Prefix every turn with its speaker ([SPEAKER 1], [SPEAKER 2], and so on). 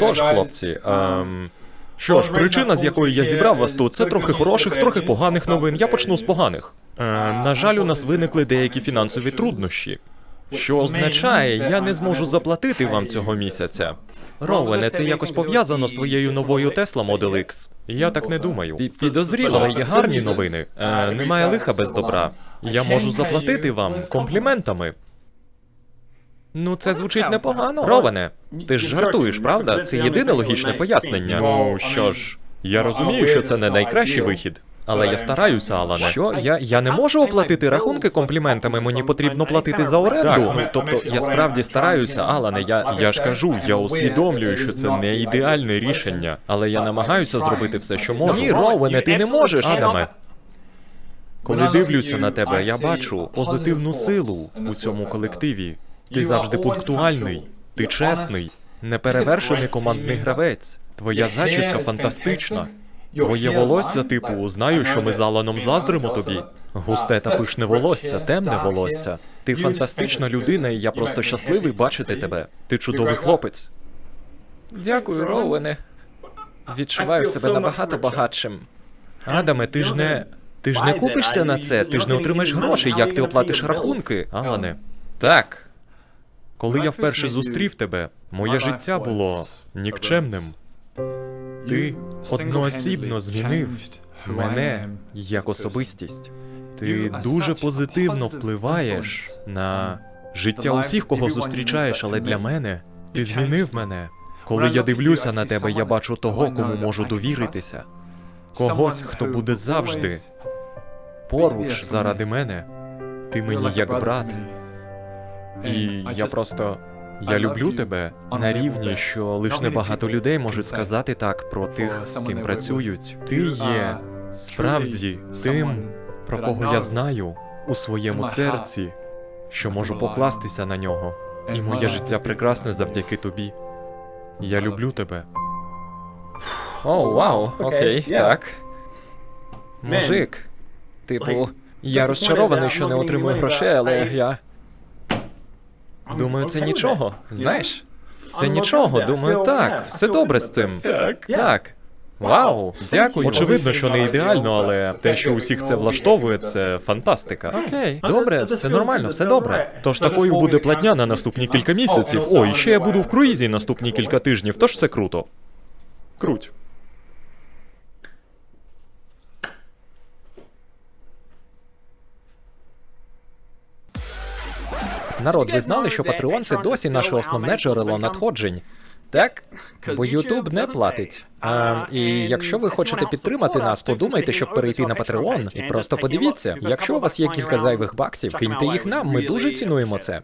[SPEAKER 1] Тож, хлопці, ем... що ж, причина, з якої я зібрав вас тут, це трохи хороших, трохи поганих новин. Я почну з поганих. Е, на жаль, у нас виникли деякі фінансові труднощі. Що означає, я не зможу заплатити вам цього місяця. Роуене, це якось пов'язано з твоєю новою Tesla Model X? Я так не думаю. Підозріло, але є гарні новини. Е, немає лиха без добра. Я можу заплатити вам компліментами. Ну, це звучить непогано. Роване, ти ж жартуєш, правда? Це єдине логічне пояснення. Ну що ж, я розумію, що це не найкращий вихід. Але я стараюся, Алане. Що? Я, я не можу оплатити рахунки компліментами, мені потрібно платити за оренду. Так, ну тобто я справді стараюся, Алане. Я, я ж кажу, я усвідомлюю, що це не ідеальне рішення, але я намагаюся зробити все, що можу. Ні, Роуене, ти не можеш, Адаме. Коли дивлюся на тебе, я бачу позитивну силу у цьому колективі. Ти завжди пунктуальний, ти чесний, неперевершений командний гравець. Твоя зачіска фантастична. Твоє волосся, типу, знаю, що ми з Аланом заздримо тобі. Густе та пишне волосся, темне волосся. Ти фантастична людина, і я просто щасливий бачити тебе. Ти чудовий хлопець. Дякую, Роуене. Відчуваю себе набагато багатшим. Адаме, ти ж не. Ти ж не купишся на це, ти ж не отримаєш грошей, як ти оплатиш рахунки, Алане. Так. Коли я вперше зустрів тебе, моє життя було нікчемним. Ти одноосібно змінив мене як особистість. Ти дуже позитивно впливаєш на життя усіх, кого зустрічаєш, але для мене ти змінив мене. Коли я дивлюся на тебе, я бачу того, кому можу довіритися. Когось, хто буде завжди поруч заради мене. Ти мені як брат. І я просто. Я люблю тебе на рівні, що лише небагато людей можуть сказати так про тих, з ким працюють. Ти є справді тим, про кого я знаю у своєму серці, що можу покластися на нього. І моє життя прекрасне завдяки тобі. Я люблю тебе. О, вау, окей, так. Мужик, типу, я розчарований, що не отримую грошей, але я. Думаю, це нічого, знаєш? Це нічого, думаю, так, все добре з цим. Так. Так. Вау, дякую. Очевидно, що не ідеально, але те, що усіх це влаштовує, це фантастика. Окей, добре, все нормально, все добре. Тож такою буде платня на наступні кілька місяців. О, і ще я буду в круїзі наступні кілька тижнів, тож все круто. Круть. Народ, ви знали, що Patreon – це досі наше основне джерело надходжень. Так, бо YouTube не платить. А, і якщо ви хочете підтримати нас, подумайте, щоб перейти на Patreon і просто подивіться. Якщо у вас є кілька зайвих баксів, киньте їх нам. Ми дуже цінуємо це.